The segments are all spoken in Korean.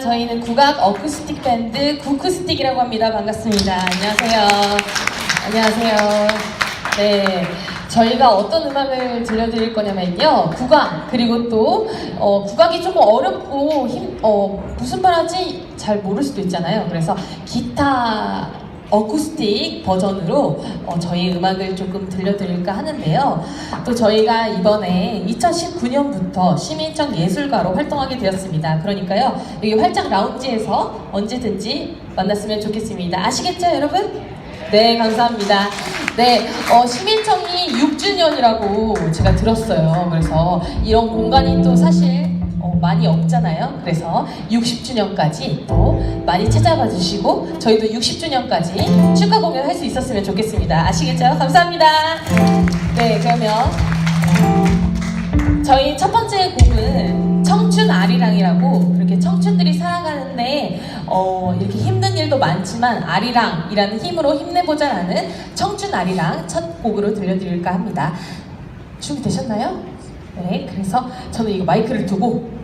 저희는 국악 어쿠스틱 밴드 구쿠스틱이라고 합니다. 반갑습니다. 안녕하세요. 안녕하세요. 네. 저희가 어떤 음악을 들려드릴 거냐면요. 국악, 그리고 또, 어, 국악이 조금 어렵고, 힘, 어, 무슨 말 하지 잘 모를 수도 있잖아요. 그래서 기타 어쿠스틱 버전으로 어, 저희 음악을 조금 들려드릴까 하는데요. 또 저희가 이번에 2019년부터 시민청 예술가로 활동하게 되었습니다. 그러니까요, 여기 활짝 라운지에서 언제든지 만났으면 좋겠습니다. 아시겠죠, 여러분? 네, 감사합니다. 네, 어, 시민청이 6주년이라고 제가 들었어요. 그래서 이런 공간이 또 사실 어, 많이 없잖아요. 그래서 60주년까지 또 많이 찾아봐 주시고 저희도 60주년까지 축하 공연 할 수 있었으면 좋겠습니다. 아시겠죠? 감사합니다. 네, 그러면 저희 첫 번째 곡은 청춘 아리랑이라고 그렇게 청춘들이 살아가는데 어, 이렇게 힘든 일도 많지만 아리랑이라는 힘으로 힘내보자라는 청춘 아리랑 첫 곡으로 들려드릴까 합니다. 준비되셨나요? 네, 그래서 저는 이거 마이크를 두고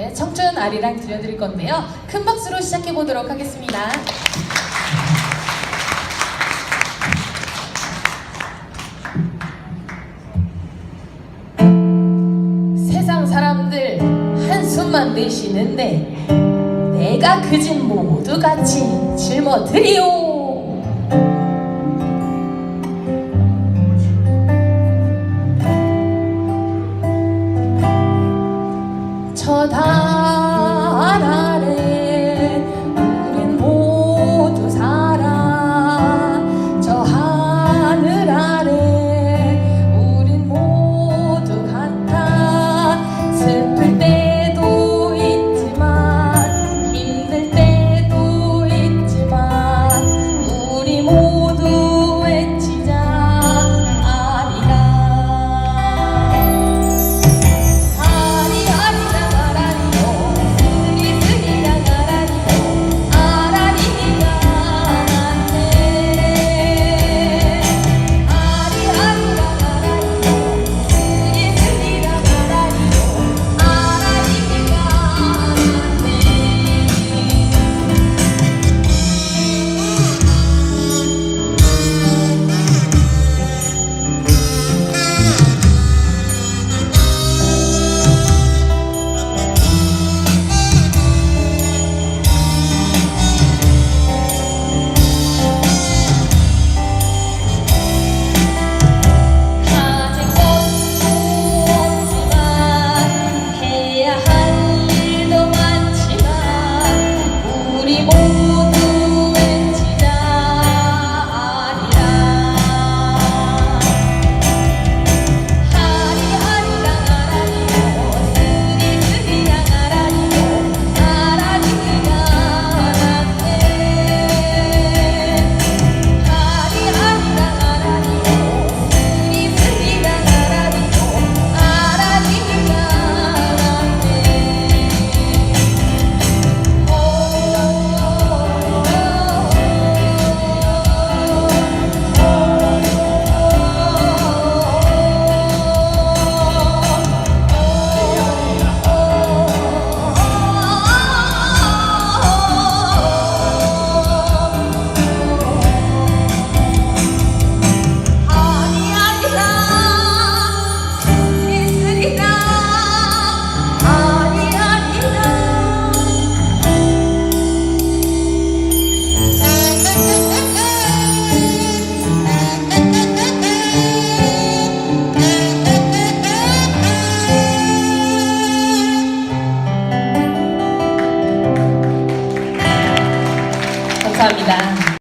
네, 청춘 아리랑 들려드릴 건데요. 큰 박수로 시작해 보도록 하겠습니다. 세상 사람들 한숨만 내쉬는데 내가 그 집 모두 같이 짊어드리오 和他。